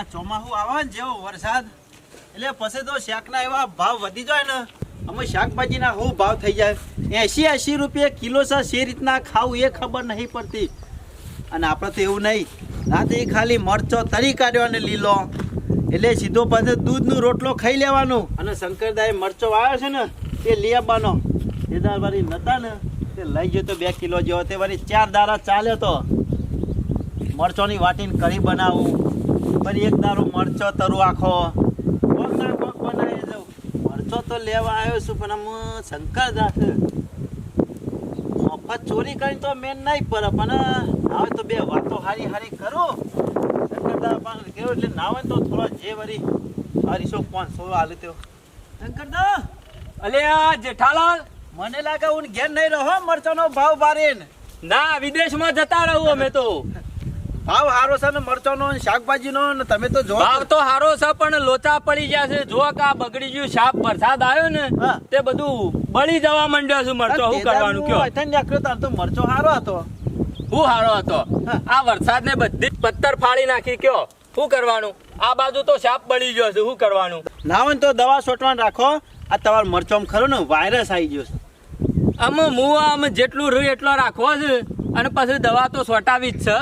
આ ચોમાસું આવે ને જેવો વરસાદ. એટલે પછી તો શાકના એવા ભાવ વધી જાય ને. અમે શાકભાજીના હું ભાવ થઈ જાય? એસી એસી રૂપિયા કિલો છે, શે રીતના ખાવું એ ખબર નહીં પડતી. અને આપણે તો એવું નહીં. રાતે ખાલી મરચો તરી કાઢ્યો અને લીલો. એટલે સીધો પાસે દૂધનો રોટલો ખાઈ લેવાનો. અને શંકરદાએ મરચો વાળ્યો છે ને, તે લઈ આવવાનો. એ વાળી નતા ને, તે લઈ ગયો તો બે કિલો જેવો. તે વાળી ચાર દારા ચાલ્યો તો મરચોની વાટીને કરી બનાવું. ફરી એક દારૂ મરચો તરું આખો. મરચો તો લેવા આવ્યો છું, પણ આમ શંકર મફત ચોરી કરીને તો મેન નહીં પડે, પણ હવે તો બે વાતો હારી હારી કરો. શંકરદા પણ કેવું એટલે ના હોય તો થોડો જે વરી હરીસો પાંચસો હાલ તેઓ શંકરદા! અલે આ જેઠાલાલ, મને લાગે હું ઘેર નહીં રહો મરચાનો ભાવ બારીને. ના, વિદેશમાં જતા રહું અમે તો. ભાવ હારો છે ને મરચાનો ને શાકભાજીનો ને તમે તો જો ભાવ તો હારો છે પણ લોચા પડી ગયા છે. જો કા બગડી ગયું શાક વરસાદ આવ્યો ને તે બધું બળી જવા માંડ્યો છે મરચો. શું કરવાનું કયો? તાર તો મરચો હારો હતો. હું હારો હતો? આ વરસાદ ને બધી પથ્થર ફાડી નાખી કયો? શું કરવાનું? આ બાજુ તો સાપ બળી ગયો છે શું કરવાનું? ના તો દવા છોટવાનું રાખો. આ તમારો મરચોમ ખરો ને વાયરસ આવી ગયો છે. આમ હું આમ જેટલું રહ્યું એટલો રાખવો છે અને પછી દવા તો સોટાવી જ છે.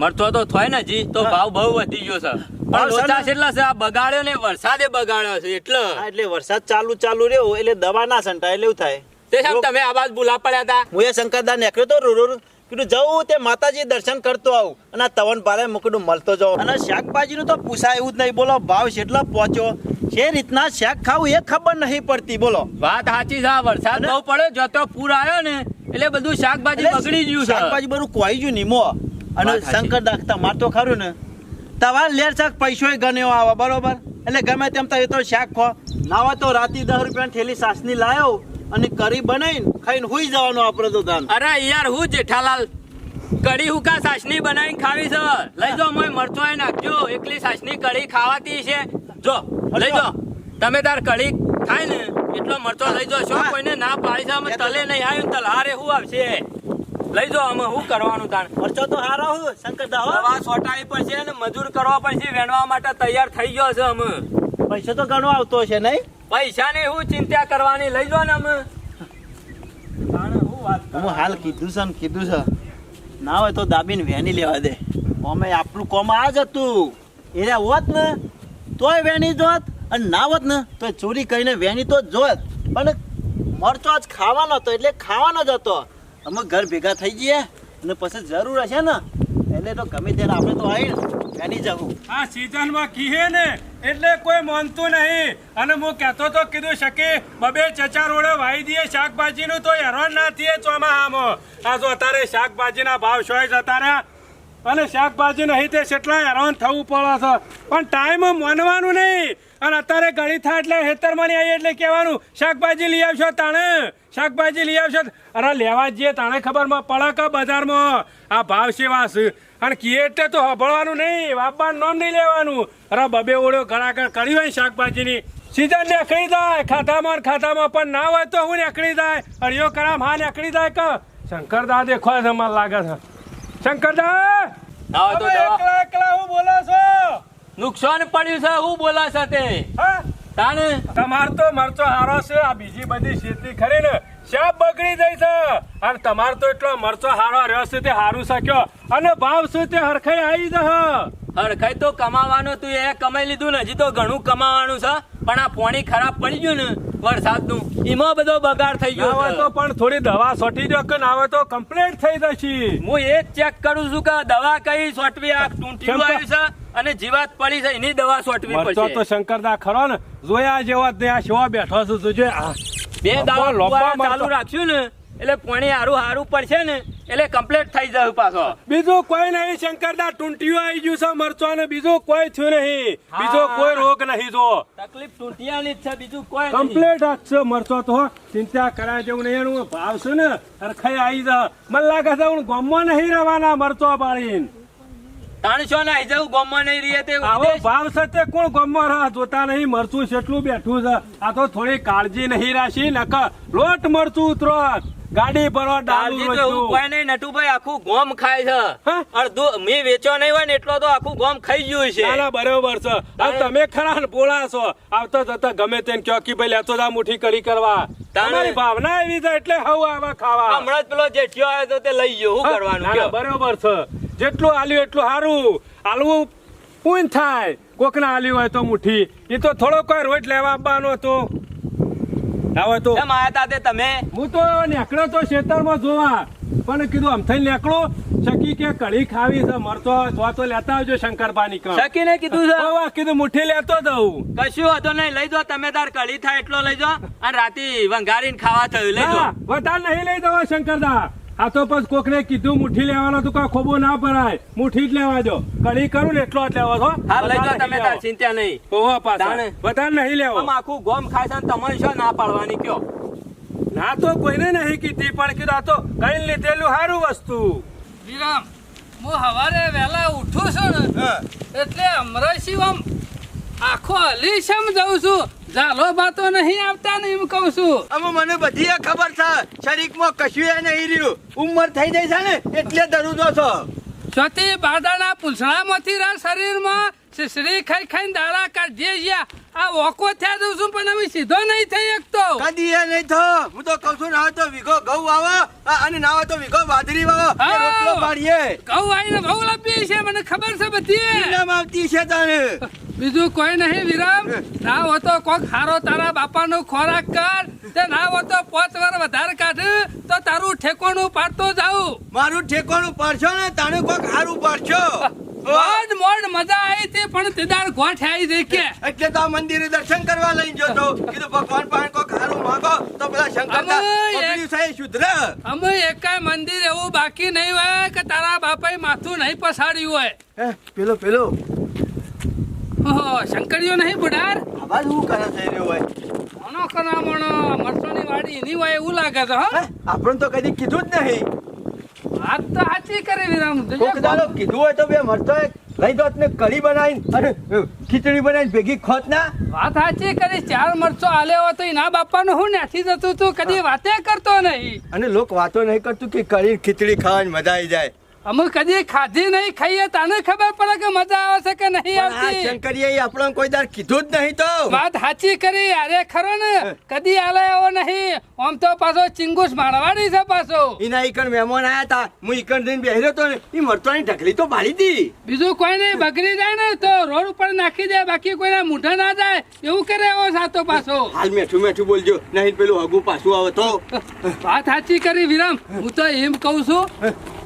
મરચો તો થોય ને જી તો ભાવ બહુ વધી ગયો છે. પણ લોચા કેટલા છે આ બગાડ્યો ને વરસાદે બગાડ્યો છે એટલે. એટલે વરસાદ ચાલુ ચાલુ રહ્યો એટલે દવા ના સંટાય એટલે એવું થાય. તે સાહેબ તમે આવાજ બોલા પડ્યા હતા. હું એ શંકરદા નીકળ્યો તો રૂરુ કીધું જવું તે માતાજી દર્શન કરતો આવું. અને આ તવન ભારે મૂકડું મળતો જાઉં. અને શાકભાજીનું તો પૂછાય એવું જ નહીં બોલો ભાવ કેટલો પહોંચ્યો. જે રીતના શાક ખાવું એ ખબર નહીં પડતી બોલો. વાત સાચી છે આ વરસાદ બહુ પડ્યો જતો પૂર આવ્યો ને એટલે બધું શાકભાજી એટલે બગડી ગયું શાકભાજી બધું કોઈ ગયું નીમો. અને શંકર દાખતા મારતો ખરું ને. તમારે લેર શાક પૈસો ગણ્યો આવે બરોબર? એટલે ગમે તેમ તમે તો શાક ખો. ના હોય તો રાતી દસ રૂપિયા થેલી સાસની લાયો અને કરી બનાવીને ખાઈને હુઈ જવાનું આપણે તો દાન અરે યાર હું જેઠાલાલ કઢી હુકા સાસની બનાવીને ખાવી છે. લઈ જો મોય મરચો નાખજો. એકલી સાસની કઢી ખાવાતી છે. જો લઈ જાઓ. તમે તાર કઢી ખાય ને એટલો મરચો લઈ જાઓ. શું હા. કોઈને ના પાડી છે? અમે તલે નહીં આવ્યું તલ તલહારે શું આવશે? લઈ જાઓ અમે શું કરવાનું તાણ? ખર્ચો તો સારો હું શંકર દા હો. દવા સોટાવી પડશે અને મજૂર કરવા પડશે વેણવા માટે તૈયાર થઈ ગયો છે અમે. પૈસો તો ઘણો આવતો છે નહીં? પૈસા ની હું ચિંતા કરવાની? લઈ જાઓ ને અમે. હું હાલ કીધું છે ને કીધું છે. ના હોય તો દાબીને વેની લેવા દે. અમે આપણું કોમ આ જ હતું. એને હોત ને તોય વેની જોત અને ના હોત ને તો ચોરી કરીને વેની તો જોત. પણ મરચો જ ખાવાનો હતો એટલે ખાવાનો જ હતો. અમે ઘર ભેગા થઈ જઈએ અને પછી જરૂર હશે ને, એટલે તો ગમે ત્યારે આપણે તો આવી વેની જવું આ સિઝનમાં કીએ ને, એટલે કોઈ માનતું નહીં. અને હું કહેતો તો કીધું, શકે, બબે ચચા રોડે વાઈ દઈએ શાકભાજીનું તો હેરાન ના થઈએ ચોમાહામાં. આ જો અત્યારે શાકભાજીના ભાવ શોય જતા રહ્યા. અને શાકભાજી નહીં તે કેટલા હેરાન થવું પડે છે. પણ ટાઈમ માનવાનું નહીં. અને અત્યારે ગળી થાય એટલે હેતરમાં નહીં આવી એટલે કહેવાનું, શાકભાજી લઈ આવશો તાણે. શાકભાજી લઈ આવશો અરે લેવા જઈએ તાણે ખબરમાં પડે કે બજારમાં? આ ભાવ સેવા છે. અને કીએ તો હભળવાનું નહીં વાપવાનું નામ નહીં લેવાનું. અરે બબે ઓળો ઘડાકર કરી હોય શાકભાજીની. સીઝન નીકળી જાય ખાતામાં ખાતામાં પણ ના હોય તો હું નીકળી જાય? અડિયો કરામ હા નીકળી જાય કે? શંકરદા દેખો છે મને લાગે છે. શંકરદા! એકલા એકલા હું બોલો છો? નુકસાન પડ્યું છે હું બોલા છે તે હા? તાણે? તમાર તો મરચો હારો છે, આ બીજી બધી શેતી ખરી ને શાક બગડી જાય છે. અને તમાર તો એટલો મરચો હારો રહ્યો છે તે હારું શક્યો. અને ભાવ શું તે હરખાઈ આવી જશે? હરખાઈ તો કમાવાનો તું એ કમાઈ લીધું ને હજી તો ઘણું કમાવાનું છે. પણ આ પાણી ખરાબ પડી ગયું ને વરસાદનું એમાં બધો બગાડ થઈ ગયો હોય તો પણ થોડી દવા સોટી દો કે આવે તો કમ્પ્લેટ થઈ જશે. હું એ ચેક કરું છું કે દવા કઈ સોટવી આ ટૂંટીયું કેમ આવ્યું છે અને જીવાત પડી છે એની દવા સોટવી પડશે તો શંકર શંકરદા ખરો ને જોયા જેવા જ ત્યાં શેવા બેઠો છું જોજે. બે દાવા ચાલુ રાખ્યું ને એટલે પાણી હારું હારું પડશે ને એટલે કમ્પ્લીટ થઈ જાય પાછો. બીજું કોઈ નહીં શંકરદા ટૂંટિયું આવી ગયું છે મરચો ને બીજું કોઈ થયું નહીં. બીજો કોઈ રોગ નહીં જો. તકલીફ ટૂંટિયાની જ છે બીજું કોઈ કમ્પ્લીટ જ છે મરચો તો ચિંતા કરાય જેવું નહીં એનું ભાવ છે ને સરખાઈ આવી જા. મને લાગે છે હું ગામમાં નહીં રહેવાના મરચો પાડીને. ત્રણસો ના જવું ગોમમાં નહીં રહીએ તે આવો ભાવ સાથે કોણ ગમમાં રાહ? જોતા નહીં મરચું કેટલું બેઠું છે. આ તો થોડી કાળજી નહીં રાશી નક લોટ મરચું ઉતરો ગાડી પર. કોઈ નહીં નટુભાઈ આખું ગોમ ખાય છે. અડધું મેં વેચો નહીં હોય ને એટલો તો આખું ગોમ ખાઈ ગયું છે. ના, બરોબર છે. હવે તમે ખરા ને પોળા છો. આવતા જતા ગમે તેને કયો કે ભાઈ લેતો જા મુઠી કડી કરવા. તમારી ભાવના એવી છે એટલે હવ આવા ખાવા. હમણાં જ પેલો જેઠિયો આવ્યો તો તે લઈ ગયો. શું કરવાનું? બરોબર છે. જેટલું આલ્યું એટલું સારું આલવું પૂન થાય. કોકના આલ્યું હોય તો મુઠ્ઠી. એ તો થોડો કોઈ રોજ લેવા આવવાનો હતો. હવે તો. કેમ આયા તમે? હું તો નીકળ્યો તો ખેતરમાં જોવા. પણ કીધું આમ થઈને નીકળો. શકી કે કઢી ખાવી છે મરતો તો તો લેતા આવજો શંકરપાની કણ. શકીને કીધું છે? કીધું મુઠ્ઠી લેતો જઉં કશું હતો નહીં લઈ જાઓ તમે તાર કઢી થાય એટલો લઈ જાઓ. અને રાતે વંગારીને ખાવા થયું લઈ જાઓ. વધારે નહીં લઈ દો શંકરદા. આ તો પછી કોકને કીધું મુઠ્ઠી લેવાનો તો કોઈ ખોબો ના ભરાય. મુઠ્ઠી જ લેવા દો. કડી કરું ને એટલો જ લેવો છો. હા લઈ જાઓ તમે નહીં તાર. ચિંતા નહીં. ઓહો પાછા. વધારે નહીં લેવો. આમ આખું ગોમ ખાય છે ને તમારે શું ના પાડવાની કયો? ના તો કોઈને નહીં કીધી પણ કીધું આ તો કઈ લીધેલું સારું વસ્તુ. વિરામ હું સવારે વહેલા ઉઠું છું ને એટલે અમરાશી આમ આખો અલીશમ જઉં છું. ઝાલો બાતો નહીં આવતા ને એમ કહું છું. અમે મને બધી ખબર છે. શરીરમાં કશું નહીં રહ્યું. ઉંમર થઈ જાય છે ને એટલે દરુદો છો. સ્વતી બાદાના પૂંછડામાંથી રા શરીરમાં શીશડી ખાઈ ખાઈને દાડા કાઢીએ ગયા આ વોકો થયા દઉં છું પણ હવે સીધો નહીં થઈ શકતો. કદી એ નહીં થયો હું તો કહું છું ના તો વીઘો ઘઉં આવો અને ના તો વીઘો બાજરી વાવો. રોટલો પાડીએ. ઘઉં આવીને બહુ લપી છે મને ખબર છે બધી. ઇનામ આવતી છે તને બીજું કોઈ નહીં વિરામ. ના હો તો કોક હારો તારા બાપાનો ખોરાક કર. તે ના હો તો પાંચ વાર વધારે કાઢ તો તારું ઠેકોણું પાડતો જાઉં. મારું ઠેકોણું પાડશો ને તાણે કોક હારું પાડશો. મોડ મોડ મજા આવી હતી પણ તેદાર ગોઠ આવી છે કે. એટલે તો મંદિરે દર્શન કરવા લઈ ગયો તો કીધું ભગવાન પાણ કો ખારું માંગો તો પેલા શંકર એ શુદ્ર. અમે એકાય મંદિર એવું બાકી નહીં હોય કે તારા બાપાએ માથું નહીં પસાડ્યું હોય. હે, પેલો પેલો. ઓહો, શંકરીઓ નહીં બુડાર? આવાજ હું કરે થઈ રહ્યો હોય મોનો કરામણો મરસોની વાડી એની હોય એવું લાગે છે હા આપણને તો કદી કીધું જ નહીં. વાત તો સાચી કરી વિરામ કોક દાડો કીધું હોય તો બે મરતો લઈ દોત ને કઢી બનાવીને અને ખીચડી બનાવીને ભેગી ખોત ના. વાત સાચી કરી ચાર મરચો આલ્યો તો એના બાપાનું હું નથી જતું તું? કદી વાતે કરતો નહીં. અને લોક વાતો નહીં કરતું કે કઢી ખીચડી ખાવાની મજા આવી જાય. અમે કદી ખાધી નહીં ખાઈએ તને ખબર પડે કે મજા આવે છે કે નહીં આવતી? શંકરીએ આપણને કોઈ દાડ કીધું જ નહીં તો. વાત સાચી કરી અરે ખરો ને. કદી આલે એવો નહીં. આમ તો પાછો ચિંગુસ મારવાડી છે પાછો. એના ઈકણ મહેમાન આયા તા હું ઈકણ દઈને બેહ્યો તો ને એ મરતોની ઢકલી તો બાળી દી. બીજું કોઈ નહીં બગડી જાય ને તો રોડ ઉપર નાખી દે બાકી કોઈના મૂઢા ના જાય. એવું કરે એવો સાતો પાછો. હાલ મેઠું મેઠું બોલજો નહીં પેલું હગું પાછું આવે તો. વાત સાચી કરી વિરામ. હું તો એમ કહું છું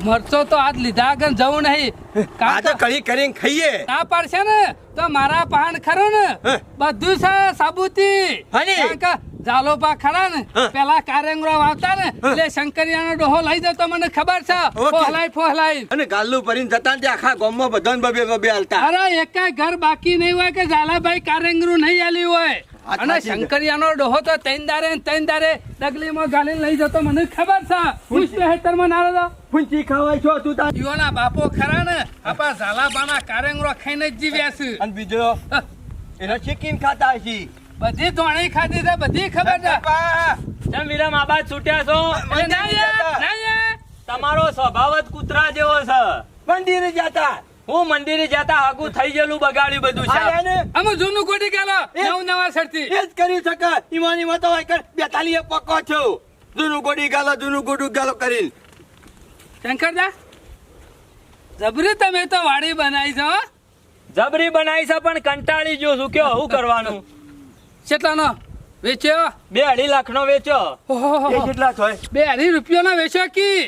મરચો તો આજ લીધા આગળ જવું નહીં. કાં કઢી કરીને ખાઈએ. ના પાડશે ને? તો મારા પાન ખરો ને? બધું છે સાબુતી? ઝાલોપા ખરા ને? પેલા કારેંગરો વાવતા ને? એટલે શંકરિયાનો ડોહો લઈ જતો મને ખબર છે. ફોહલાઈ ફોહલાઈ અને ગાલ્લું ભરીને જતા ને આખા ગામમાં બધાને બબે બબે હાલતા. અરે એક ઘર બાકી નહીં હોય કે ઝાલાભાઈ કારેંગરું નહીં આલી હોય. અને શંકરિયાનો ડોહો તો તૈન દારે તૈન દારે ડગલીમાં ગાલીને લઈ જતો મને ખબર છે. પૂછ તો હેતરમાં ના રહ્યો ફૂંચી ખવાય છો તું તાર. યુવાના બાપો ખરા ને? આપા ઝાલાબાના કારેંગરો ખાઈને જ જીવ્યા છે. અને બીજો એનો ચિકન ખાતા હશી. બધી ધોણી ખાધી છે બધી ખબર છે. છૂટ્યા છો. તમારો સ્વભાવ જ કૂતરા જેવો છે. મંદિરે જતા. હું મંદિરે જતા હગું થઈ ગયેલું બગાડ્યું બધું છે. અમે જૂનું કોટી ગાલો નવ નવા સરથી. એ જ કરી શકે. ઈમાની માં તો બેતાલી બેતાલીએ પકો છો. જૂનું ગોડી ગાલો જૂનું ગોડું ગાલો કરીને. શંકરદા જબરી તમે તો વાડી બનાવી છો જબરી બનાવી છે પણ કંટાળી જો છું. કયો હું કરવાનું? કેટલાનો? વેચ્યો? બે અઢી લાખ નો વેચો કેટલા થાય બે અઢી રૂપિયા નો વેચ્યો કી?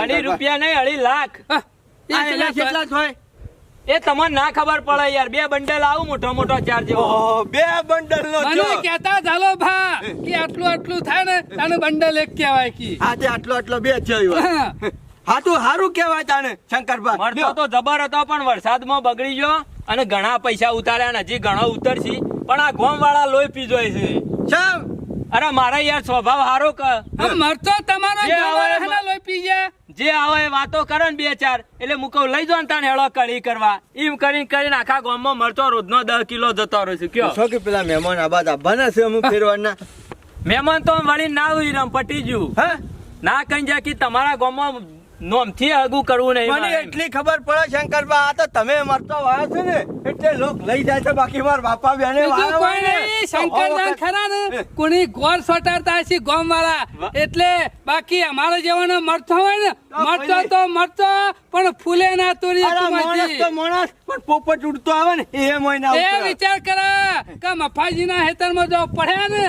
અઢી રૂપિયા નહીં અઢી લાખ. કેટલા કેટલા થાય? એ તમને ના ખબર પડે યાર. બે બંડલ આવું મોટો મોટો ચાર જેવો બે બંડલ નો મને કહેતા ચાલો ભા કે આટલું આટલું થાય ને તાનું બંડલ એક કહેવાય કી. હા તે આટલો આટલો બે થયો. હા. હા તું હારું કહેવાય તાને શંકરભાઈ મળતો તો જબર હતો પણ વરસાદમાં બગડી ગયો અને ઘણા પૈસા ઉતાર્યા ને હજી ઘણો ઉતરશી. પણ આ ગોમ વાળા લોહી પીજોય છે. ચમ અરે મારા યાર સ્વભાવ હારો ક મરતો તમારો લોહી પી ગયા. જે આવે વાતો કરે ને બે ચાર એટલે હું લઈ ને તાને હેળો કળી કરવા. એમ કરીને કરીને આખા ગામમાં મળતો રોજનો દસ કિલો જતો રહ્યો છે કયો? છો કે પેલા મહેમાન આબાદ આવવાના છે અમુક ફેરવાના મહેમાન તો વળી ના હોય રમ પટી જ્યું હા? ના કઈ જાય કે તમારા ગામમાં નોમથી હગું કરવું નહીં મને એટલી ખબર પડે શંકરબા આ તો તમે મરતો વાયો છે ને એટલે લોક લઈ જાય છે બાકી માર બાપા બેને વાળા કોઈ નહીં શંકરદાન ખરા ને કોની ગોળ સોટાડતા છે ગોમ વાળા એટલે બાકી અમારો જેવાનો મરતો હોય ને મરતો તો મરતો પણ ફૂલે ના તોરી માણસ તો માણસ પણ પોપટ ઉડતો આવે ને એ મોય એ વિચાર કરા કે મફાજી ના હેતરમાં જો પડ્યા ને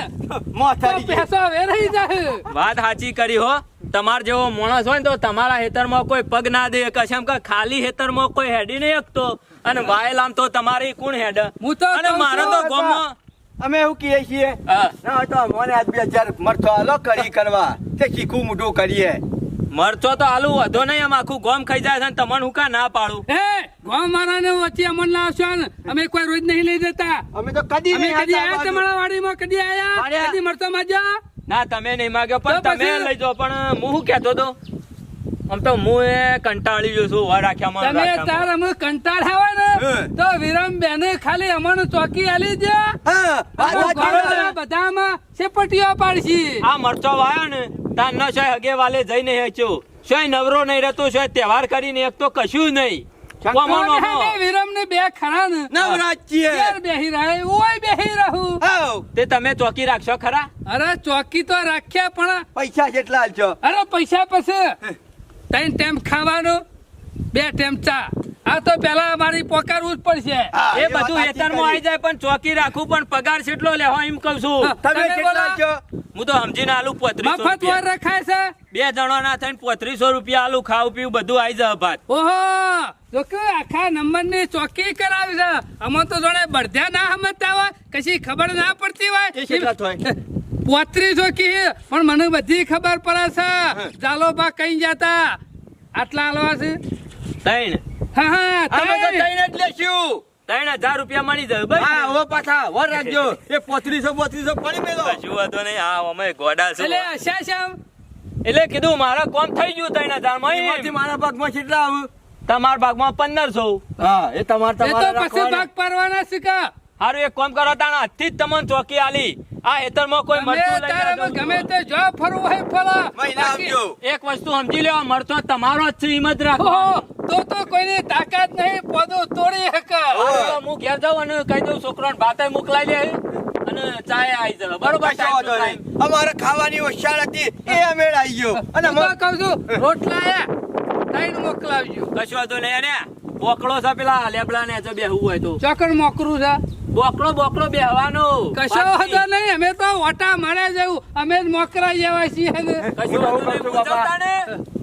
મોત પેસો વેરાઈ જાય. વાત સાચી કરી હો. તમાર જેવો માણસ હોય ને તો તમારા હેતરમાં કોઈ પગ ના દે કશમ કે ખાલી હેતરમાં કોઈ હેડી નહીં હકતો અને વાયલ આમ તો તમારી કોણ હેડ? હું તો અને મારો તો ગામમાં અમે એવું કહીએ છીએ? ના તો મને આજ બે હજાર મરતો આલો કરી કરવા. તે શીખું મોઢું કરીએ. મરચો તો આલુ વધો નહીં આમ આખું ગોમ ખાઈ જાય છે ને તમને હું કા ના પાડું? એ ગોમ વાળાને વચ્ચે અમન ને અમે કોઈ રોજ નહીં લઈ દેતા અમે તો કદી કદી આયા તમારા વાડીમાં? કદી આયા. કદી મરતો માજા ના તમે નહીં માગ્યો પણ તમે? લઈ જાઓ પણ હું શું કહેતો તો આમ તો હું એ કંટાળી ગયો છું વાર રાખ્યામાં તમે તાર અમે કંટાળ્યા હોય ને તો વિરમ બેને ખાલી અમારું ચોકી આલી દે છે. બધામાં સેપટીઓ પાડશી. આ મરચો વાયો ને તાર ન છે હગે વાલે જઈને હેચ્યો. શોય નવરો નહીં રહેતો શોય તહેવાર કરીને એક તો કશું નહીં. કોમોનો મો. વિરમ ને બે ખરા ને નવરાજ છીએ ઘેર બેહી રહે ઓય બેહી રહું. હાઉ. તે તમે ચોકી રાખશો ખરા? અરે ચોકી તો રાખ્યા પણ પૈસા કેટલા આલશો અરે પૈસા પછી? ત્રણ ટાઈમ ખાવાનું બે ટાઈમ ચા. આ તો પેલા અમારી પોકારવું જ પડશે. એ બધું સાચી હેતરમાં આવી જાય પણ ચોકી રાખું પણ પગાર કેટલો લેવા એમ કઉ છું. તમે તમે કેટલા હું તો સમજીને આલુ પોત્રીસો મફત વાર રખાય છે? બે જણાના થઈને પોત્રીસો રૂપિયા આલુ ખાવું પીવું બધું આવી જાય ભાત. ઓહો જો કે આખા નંબરની ચોકી કરાવી છે. અમે તો જોડે બળધ્યા ના સમજતા હોય કશી ખબર ના પડતી હોય. પોત્રીસો કી પણ મને બધી ખબર પડે છે. ચાલો બા કઈ જતા? આટલા હાલવા છે? ત્રણ. હા હા તમે તો ત્રણ. જ લેશું. ત્રણ હજાર રૂપિયા મળી જાય હા ભાઈ હવે પાછા વર રાખજો. એ પોત્રીસો પોત્રીસો પડી મેલો. શું વાંધો નહીં હા અમે ગોડા છે. એટલે શા શ્યામ એટલે કીધું મારા કોમ થઈ ગયું ત્રણ હજાર મારા ભાગમાં કેટલા આવું? તમારા ભાગમાં પંદરસો. હા એ તમારે ભાગ પાડવાના છે કે? હારું એક કોમ કરો તાણા આજથી જ તમને ચોકી આલી. આ હેતરમાં કોઈ ગમે લઈ. ગમે તે જો ફરવું હોય ફરો. એક વસ્તુ સમજી લેવા મરતો તમારો જ હિંમત રાખો તો તો કોઈની તાકાત નહીં પોદું તોડી હક હું ઘેર જાઉં અને કહી દઉં છોકરાને ભાતે મોકલાઈ લે અને ચાય આવી જાય બરોબર. અમારે ખાવાની હોશિયાર હતી એ અમે આવી ગયો. અને હું અમે- કહું છું રોટલા ત્રણ મોકલાવજો. કશું વાંધો નહીં અને બોકડો છે પેલા લેબડા ને બેહવું હોય તો. ચકડ મોકરું છે? બોકડો બોકડો બેહવાનો. કશો હતો નહીં અમે તો ઓટા મળે જવું. અમે જ મોકરા જેવા છીએ. ને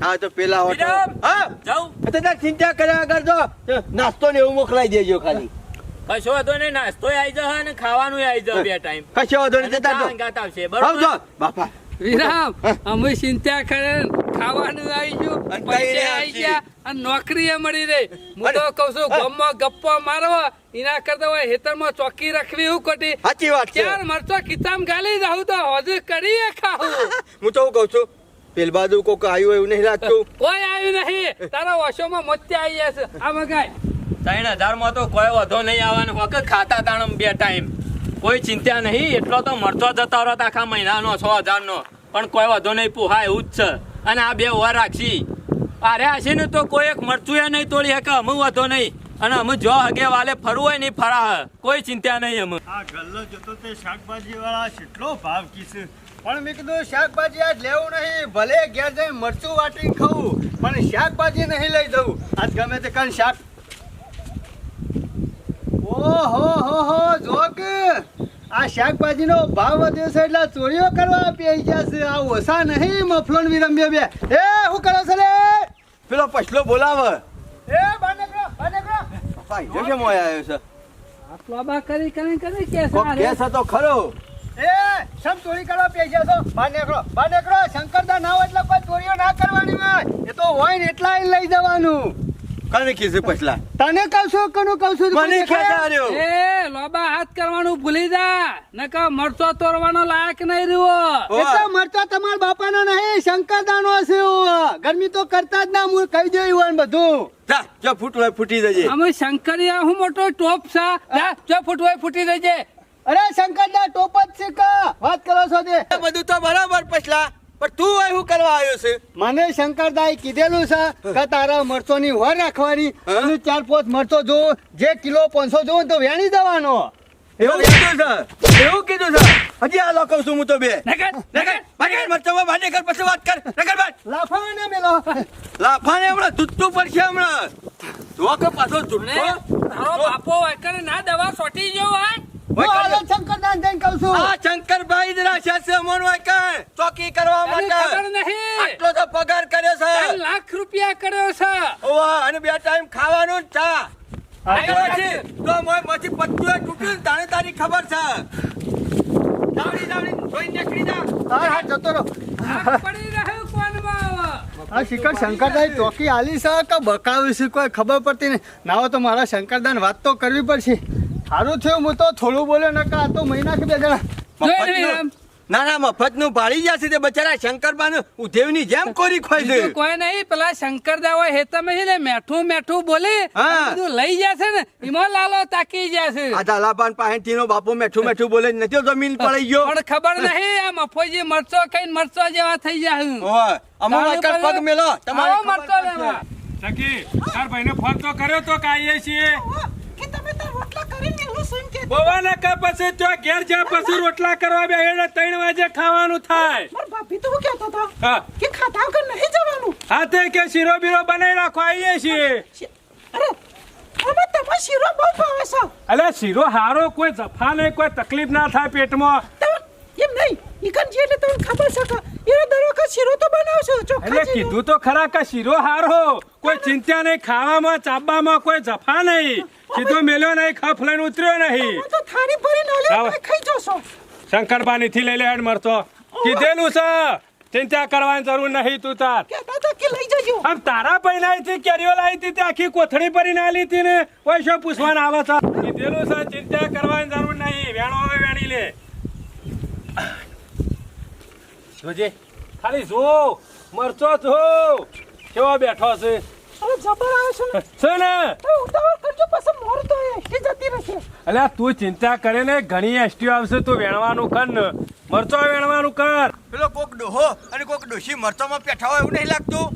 હું તો પેલા હોટલ હા. જાઉં. તો ચિંતા કર્યા કરજો જો નાસ્તો ને એવું મોકલાઈ દેજો ખાલી. કશો હતો નહીં નાસ્તો આવી જશે અને ખાવાનું આવી જશે બે ટાઈમ કશો હતો નહીં જતા તો આવશે બરોબર? બાપા. વિરામ. અમે ચિંતા કરે ખાવાનું આવીશું અને પૈસા આવી ગયા અને નોકરી મળી રહી. હું તો કઉ છું ગામમાં ગપ્પો મારો એના કરતા હોય હેતરમાં ચોકી રાખવી એવું ખોટી. સાચી વાત છે. ચાર મરચો ખિસ્સામાં ગાલી જાઉં તો હજુ કરીએ ખાવું. હું તો કઉ કહું છું પેલ બાજુ કોક આવ્યું એવું નહીં લાગતું. કોઈ આવ્યું નહીં. તારા વશોમાં મોતી આવી જશે. આ મગાય ત્રણ હજારમાં તો કોઈ વધો નહીં આવવાનો. વખત ખાતા તાણ બે ટાઈમ કોઈ ચિંતા નહીં, એટલો તો મળતો જતો રહો આખા મહિનાનો, છ હજાર નો પણ કોઈ વધુ નહીં પોહા એવું જ છે. અને આ બે વાર રાખશી. અરે હશે ને તો કોઈ એક મરચું એ નહીં તોડી શકે અમુ વધો નહીં. અને અમુ જો હગે વાલે ફરવું હોય નહીં ફરા કોઈ ચિંતા નહીં અમુ આ ગલ્લો જતો તે શાકભાજી વાળા કેટલો ભાવ કીધું પણ મેં કીધું, શાકભાજી આજ લેવું નહીં. ભલે ઘેર જઈ મરચું વાટી ખાવું પણ શાકભાજી નહીં લઈ જવું આજ ગમે તે કાન શાક. ઓહો, હો હો, જોક. આ શાકભાજીનો ભાવ વધ્યો છે એટલે ચોરીઓ કરવા પી ગયા છે. આ ઓછા નહીં મફલોન વિરમ્ય બે. એ હું કરો છે લે? પેલો પછલો બોલાવે. એ બહાર નીકળો પપ્પા જો કેમ આવ્યો છે? આટલો બા કરી કરી કરી કે કોક કેસ હતો ખરો. એ સમ ચોરી કરવા પૈસા છો? બહાર નીકળો બહાર નીકળો. શંકરદા ના હોય એટલે કોઈ ચોરીઓ ના કરવાની હોય. એ તો હોય ને એટલા લઈ જવાનું. કને કીધું પછલા? તને કહું છું કનું કહું છું મને ખેંચાર્યો એ લોબા હાથ કરવાનું ભૂલી જા. નકા મરચો તોડવાનો લાયક નહીં રહ્યો. એટલે મરતો તમાર બાપાનો નહીં શંકરદાનો છે. ગરમી તો કરતા જ ના હું કહી દઉં હોય ને બધું. જા જો ફૂટ હોય ફૂટી જજે. અમે શંકરિયા હું મોટો ટોપ છે. જા, જો ફૂટવાય ફૂટી જજે. અરે શંકરદા ટોપ જ છે કા? વાત કરો છો તે. બધું તો બરાબર પછલા. પણ તું અહીં શું કરવા આવ્યો છે? મને શંકરદાઈ કીધેલું છે કે તારા મરચોની વર રાખવાની અને ચાર પાંચ મરચો જો જે કિલો પાંચસો જોવો તો વેણી દેવાનો એવું કીધું સર એવું કીધું સર હજી આ લોકો છું હું તો બે? નગર નકર ભાગે મરચો ભાગે કર પછી વાત કર. નગર ભાગ લાફાને મેલો. લાફાને હમણાં તૂટતું પડશે હમણાં. જો કે પાછો ને તૂટતો તારો બાપો વાયકર ના દવા સોટી ગયો હોય? હાલો શંકરદાન જઈને કહું છું. હા રાખ્યા છે અમોન વાયકર ચોકી કરવા માટે. ખબર નહીં. આટલો તો પગાર કર્યો છે. લાખ રૂપિયા કર્યો છે. ઓવા અને બે ટાઈમ ખાવાનું જ ચા. આવ્યો તો મોય પછી પત્તુએ તૂટ્યું તાણે તારી ખબર છે. દાવડી દાવડી જોઈ નીકળી જા. હા હા જતો રહો. પડી રહ્યો કોનમાં આ શિખર શંકરદાઈ ચોકી આલી છે કે બકાવી છે કોઈ ખબર પડતી નહીં. નાવો તો મારા શંકરદાન વાત તો કરવી પડશે. સારું થયું હું તો થોડું બોલ્યો નકા આ તો મહિના કે બે જણા. ના ના મફતનું ભાળી જશે તે બચારા શંકરબા ઉધેવની જેમ કોરી ખોઈ દે કોઈ નહીં પેલા શંકર દાવો હેતમે છે ને મેઠું મેઠું બોલે બધું લઈ જશે ને એમાં લાલો તાકી જશે આ ઝાલાપાન પાસેથી નો બાપુ મેઠું મેઠું બોલે નથી જમીન પડી ગયો. પણ ખબર નહીં આ મફોજી મરચો ખાઈને મરચો જેવા થઈ જાય ઓય અમાર વાયકર પગ મેલો તમારે મરચો લેવા. સખી તાર ભાઈને ફોન તો કર્યો તો કે બોવાના કા પછી તો ઘેર જા પછી રોટલા કરવા બે એને ત્રણ વાગે ખાવાનું થાય. ભાભી તો કહેતો તો હા. કે ખાતા વગર નહીં જવાનું. હા તે કે શીરો બીરો બનાવી રાખો આઈએ છીએ. અરે હવે તમે શીરો બહુ ભાવે છે. અલે શીરો હારો કોઈ જફા નહીં કોઈ તકલીફ ના થાય પેટમાં. એમ નહીં. ઈકન જે એટલે તમને ખબર છે કે એનો દરો કા શીરો તો બનાવશો? એટલે કીધું તો ખરા કા શીરો હારો. કોઈ ચિંતા નહીં ખાવામાં ચાબામાં કોઈ જફા નહીં. સીધો મેલ્યો નહીં ખફ લઈને ઉતર્યો નહીં. તો થાળી ભરી ન લે. તમે ખાઈ જશો. શંકરબાની થી લઈ લે હેડ મરતો કીધેલું છે. ચિંતા કરવાની જરૂર નહીં તું તાર. કહેતા તો કે લઈ જજો. આમ તારા પૈનાઈ થી કેરીઓ લાવી હતી તે આખી કોથળી ભરી ના લીધી ને. પૈસો પૂછવાના આવે છે? કીધેલું છે ચિંતા કરવાની જરૂર નહીં. વેણો હવે વેણી લે. જોજે ખાલી જો મરચો જો. કેવો બેઠો છે? અરે જબર આવે છે ને. છે ને? તો ઉતાવળ કરજો પછી મોર તો એ જતી રહેશે. અલ્યા તું ચિંતા કરે ને ઘણી એસટીઓ આવશે તું વેણવાનું કર ને. મરચો વેણવાનું કર. પેલો કોક ડોહો અને કોક ડોશી મરચોમાં પેઠા હોય એવું નહીં લાગતું?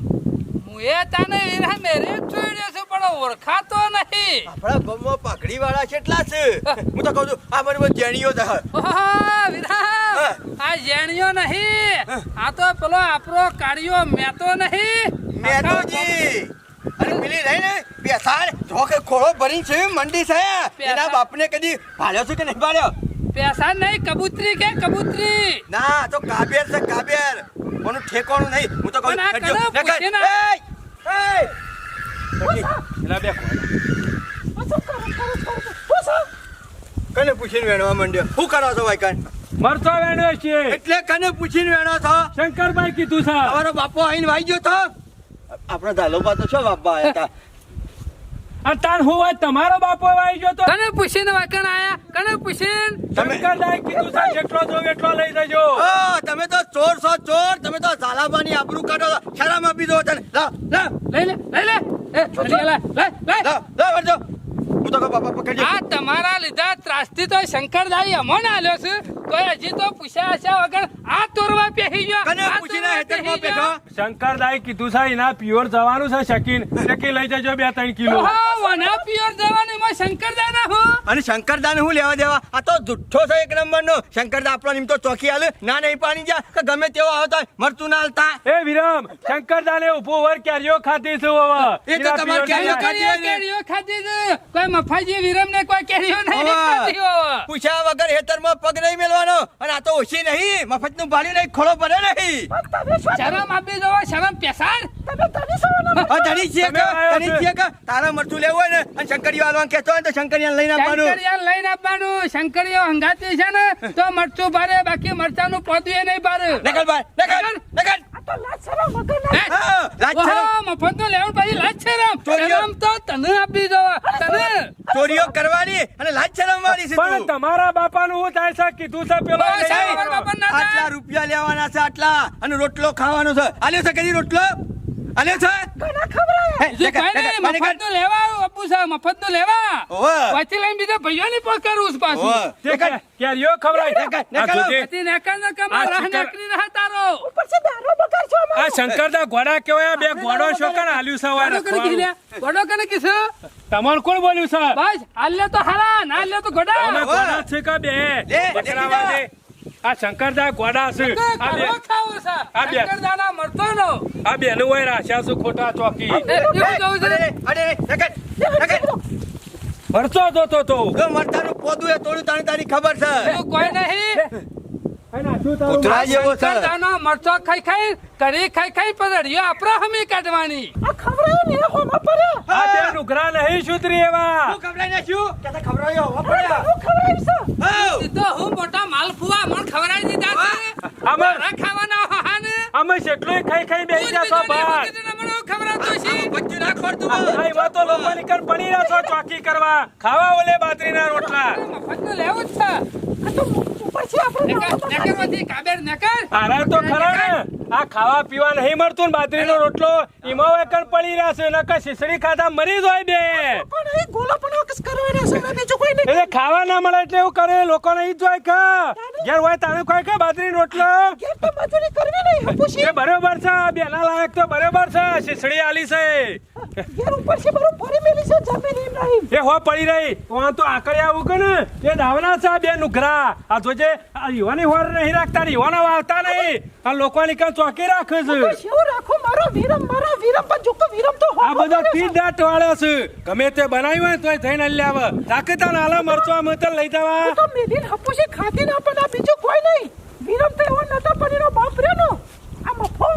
હું એ તને વીરા મેરે જોઈ રહ્યો છું પણ ઓળખાતો નહીં. આપણા ગામમાં પાઘડી વાળા કેટલા છે? હું તો કહું છું આ મને જેણીઓ જ હે. ઓહો, વીરા આ જેણિયો નહીં. આ તો પેલો આપણો કાળિયો મેતો નહીં. મેતોજી. અરે પેલી રહી ને બેસાડ. જો કે ખોળો ભરી છે મંડી છે. એના બાપને કદી ભાળ્યો છે કે નહીં ભાળ્યો? પેસા નહીં કબૂતરી કે કબૂતરી? ના તો કાબેર છે કાબેર. કોનું ઠેકોણું નહીં. હું તો કહું કનો! એય! એલા બે છે કને પૂછીને વેણવા માંડ્યો? શું કરો છો વાયકાન મરચો વેણ્યો છે એટલે કને પૂછીને વેણો છો? શંકરભાઈ કીધું છે. તમારો બાપો આઈને વાઈ ગયો તો આપણા ધાલોબા તો છો બાપા આયા હતા. અને તાર હું હોય તમારો બાપો આવી ગયો તો કને પૂછીને વાકણ આયા? કને પૂછીને? શંકરભાઈ કીધું છે જેટલો જો એટલો લઈ જજો. ઓ, તમે તો ચોર છો ચોર. તમે તો ઝાલાબાની આબરૂ કાઢો છો. શરમ આપી દો તને લાવ લાવ લઈ લે લઈ લે. એ લે લે લે લે. લે. હું તો બાપા પકડજો આ તમારા લીધા ત્રાસથી તો શંકરદાઈ અમોને આલ્યો છે. તો હજી તો પૂછ્યા હશે વગર આ તોરવા પેહી ગયો. કને પૂછીને હેતરમાં બેઠો? શંકરદાઈ કીધું છે એના પ્યોર જવાનું છે શકીન. શકી લઈ જજો બે ત્રણ કિલો. વના પિયર જવાનું એમાં શંકરદાઈ ના હું? અને શંકરદાને હું લેવા દેવા? આ તો જુઠ્ઠો છે એક નંબરનો. શંકરદા આપણો નિમ તો ચોકી આલે ના નહીં પાણી જા કે ગમે તેવો આવતા હોય, મરતું ના હાલતા એ વિરમ શંકરદાને ઊભો વર કેરીઓ ખાધી છું હવે એ તો તમારે કેરીઓ. કેરીઓ કેરીઓ ખાધી છે. કોઈ મફાજી વિરમ ને કોઈ કેરીઓ નહીં. પૂછ્યા વગર હેતરમાં પગ નહીં મેળવાનો. અને આ તો ઓછી નહીં. મફતનું ભાડ્યું નહીં. ખોળો ભરે નહીં શરમ આપી દો શરમ હા ધણી છીએ કે ધણી છે. છીએ કે? તારા મરચું લેવું હોય ને અને શંકરીઓ હાલવાનું કહેતો હોય ને તો શંકરિયાને લઈને આપવાનું શંકરિયા લઈને આપવાનું શંકરિયો હંગાતી છે ને તો મરચું ભારે બાકી મરચાનું પોદું નહીં ભારે નકલ ભાઈ નકલ. નકલ. તો ના પછી. શરમ તો તને આપી દેવા તને. ચોરીઓ કરવાની અને લાજ શરમ વાળી છે પણ તમારા બાપાનું હું થાય છે? કીધું છે પેલો આટલા રૂપિયા લેવાના છે આટલા. અને રોટલો ખાવાનો છે. આલ્યો છે કદી રોટલો? અને છે? ઘણા ખવડાયા હે, બીજું ને મફતનું લેવા અપ્પુ સાહેબ મફતનું લેવા. પછી લઈને બીજો ભાઈઓને ની કરવું છે પાછું. ઓવે. તે કે- કેરીઓ ખવડાય. દેખાડ, આ દેખાડ. જોજે. પછી નેકા નેકા માં રાહ શંકર- નીકળી રહે તારો. દારો દારૂ બગાડશો આ શંકર દા ઘોડા કેવો આ બે ઘોડો શોકન હાલ્યું છે હવે ગોડો કને કિસ? તમારે કોણ બોલ્યું છે બસ હાલ્યો તો હાલા ના લે તો ઘોડા ઘોડા છે કે બે. બકરાવા વાળે. આ શંકરદા ગોડા છે. આ બે આ બે. શંકરદાના મરતો નો આ બેનું હોય રાખ્યા છે ખોટા ચોકી. એવું છે? અરે, અરે, દેખાડ, દેખાડ. ભરતો જોતો તો. જો મરતાનું પોદું એ તોડ્યું તાણી તારી ખબર છે. કોઈ નહીં. ઉતરા જેવો છે મરચો ખાઈ ખાઈ કરી ખાઈ ખાઈ પદડીઓ આપણા હમી કાઢવાની. આ ખવડાયો ને હોમાં પડ્યા. આ બે નુકરા નહીં સુધરી એવા. હું કે તે હો તો મોટા માલફુઆ મને ખવડાવી દીધા છે. ખાવાના હાને અમે જેટલું ખાઈ ખાઈ જશો બાર ખવડાવતો છે? બચ્ચું ના ખોરતું આ એમાં તો લોકો નીકળ પડી રહ્યા છો ચોકી કરવા. ખાવા ઓલે બાજરીના રોટલા. મફતનું લેવું જ છે. આ તો ઉપરથી આપણે નેકર નેકરમાંથી કાબેર નેકર. આરા તો ખરા ને. આ ખાવા પીવા નહીં મળતું ને બાજરીનો રોટલો એમાં વેકણ પડી રહ્યા છે નકર શીસડી ખાધા મરી જાય બે. ને બીજું કોઈ નહીં. એટલે ખાવા ના મળે એટલે એવું કરે લોકોને ઈ જ જોઈ કે. ઘેર હોય તારે કોઈ કે બાજરીનો રોટલો? બરોબર છે બેના લાયક તો બરોબર છે શીસડી આલી છે. ઘેર ઉપરથી બરું ભરી મેલી છે જમીન એમ નહીં. એ હો પડી રહી. તો તો આકડે આવું કે ને? એ દાવના છે બે નુઘરા. આ જોજે આ યુવાની હોર નહીં રાખતા ને યુવાનો વાવતા નહીં. આ લોકોની કાં ચોકી રાખે છે? શું રાખો? મારો વીરમ મારો વીરમ પણ જોકો વીરમ તો આ બધા વાળા છે. ગમે તે બનાવ્યું હોય તોય થઈને લઈ આવે. તાકીતા નાલા મરચો આમ તો લઈ જવા. તો મેલીન હપુસી ખાતી ના પણ આ બીજું કોઈ નહીં. વીરમ તો એવો નતો પણ એનો બાપ આ મફો.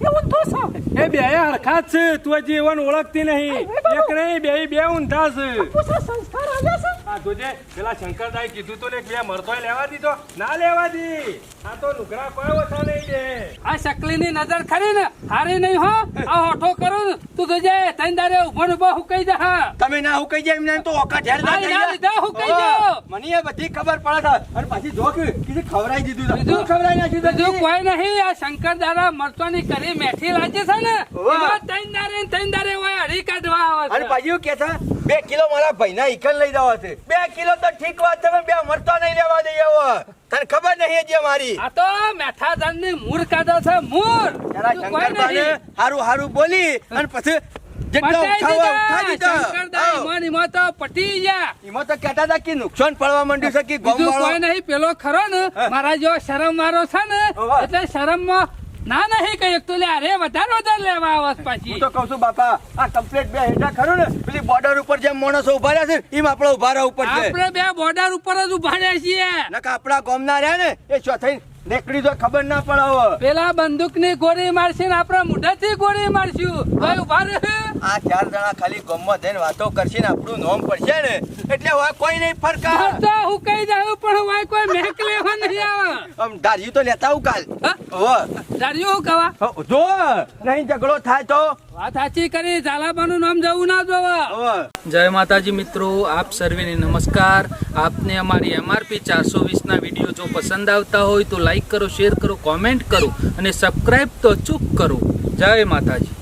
એ બે હરખા છે તું હજી એવન ઓળખતી નહીં. એક નહીં બે બે ઊંધા છે હપુસા સંસ્કાર આવ્યા છે? આ જોજે પેલા શંકરદાઈ કીધું તો ને બે મરતો લેવા દીધો. ના લેવા દી. આ તો નુકરા કોઈ ઓછા નહીં દે આ શકલીની નજર ખરી ને? હારી નહીં હો? આ હોઠો કરું તું તો જાય તૈન દારે ઊભો ઊભો હુકાઈ જા. તમે ના હું કહી જાય એમને તો ઓકા ઢેર ના થઈ જાય. હું કહી ઓહો, મને એ બધી ખબર પડે છે. અને પછી જો કે કીધું ખવરાઈ દીધું. બીજું હું ખવડાવી નાખ્યું બીજું કોઈ નહીં. આ શંકર મરતો ની કરી મેઠી લાગે છે ને. એમાં તૈન દારે ત્રણ દારે હોય હરી કાઢવા આવે અને છે કે છે બે કિલો મારા ભાઈના ઈકલ લઈ જવા છે. બે કિલો તો ઠીક વાત છે બે મરતો નહીં લેવા દઈએ હવે તને ખબર નહીં જે મારી આ તો મેઠા દાનની મૂળ કાઢો છે મૂળ હારું હારું બોલી અને પછી નુકસાન પડવા માંડ્યું છે કે પેલો ખરો ને મારા જેવો શરમ મારો છે ને એટલે શરમમાં ના નહીં કઈ તો લે અરે વધારે વધારે લેવા આવસ હું પાછી. તો કહું છું બાપા આ કમ્પ્લેટ બે હેઠા ખરું ને પેલી બોર્ડર ઉપર જેમ માણસો ઊભા રહ્યા છે એમ આપણે ઊભા રહ્યા ઉપર છે. આપણે બે બોર્ડર ઉપર જ ઊભા રહ્યા છીએ. નકા આપણા ગોમના રહ્યા ને એ શું થઈને નીકળી તો ખબર ના પડે પેલા બંદૂકની ગોળી મારશે ને આપણા મોઢાથી ગોળી મારશું. ભાઈ ઊભા રહે. આ ચાર જણા ખાલી ગોમમાં જઈને વાતો કરશે ને આપણું નોમ પડશે ને. એટલે હવે કોઈ નહીં ફરકા. તો હું કહી દઉં પણ વાય કોઈ મેક લેવા નહીં આવે. આમ ધાર્યું તો લેતા આવું કાલ. હા? હવે. દાડિયો હું કવા? જો નહીં ઝઘડો થાય તો. વાત સાચી કરી ઝાલાબાનું નામ જવું ના જોવા. હવે. જય માતાજી મિત્રો આપ સર્વેને નમસ્કાર. આપને અમારી એમઆરપી ચારસો વીસના વીડિયો જો પસંદ આવતા હોય તો લાઈક કરો શેર કરો કોમેન્ટ કરો અને સબસ્ક્રાઈબ તો ચૂક કરો. જય માતાજી.